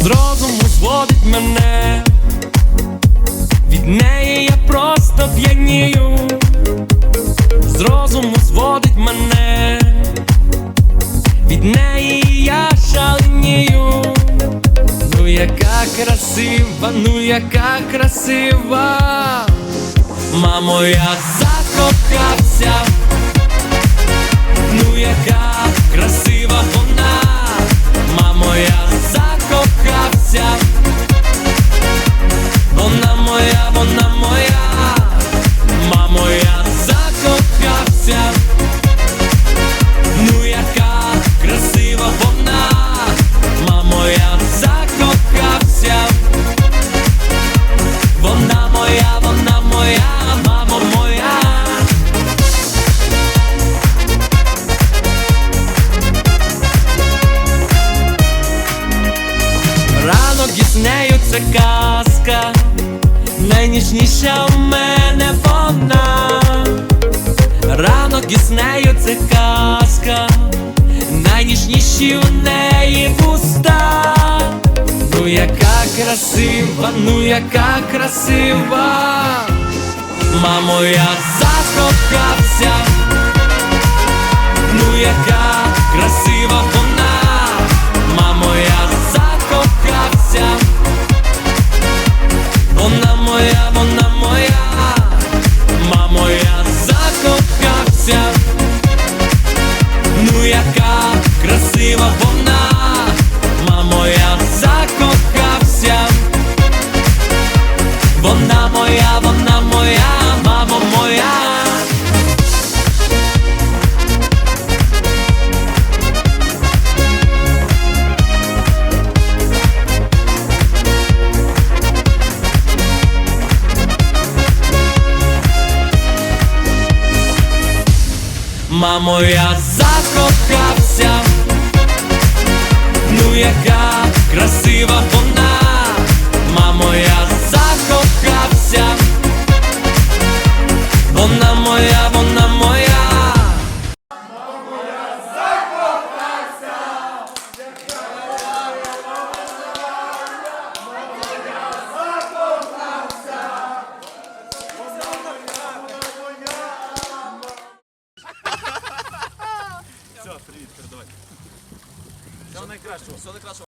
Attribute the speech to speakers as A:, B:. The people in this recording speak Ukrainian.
A: З розуму зводить мене від неї я про просто п'янію, з розуму зводить мене, від неї я шаленію. Ну яка красива, ну яка красива, мамо, я закохався. Це казка, найніжніша в мене вона. Ранок із нею це казка, найніжніші у неї вуста. Ну яка красива, ну яка красива, мамо, я закохався. Ну яка Мамо, я закохався,
B: Всього найкращого. Всього найкращого.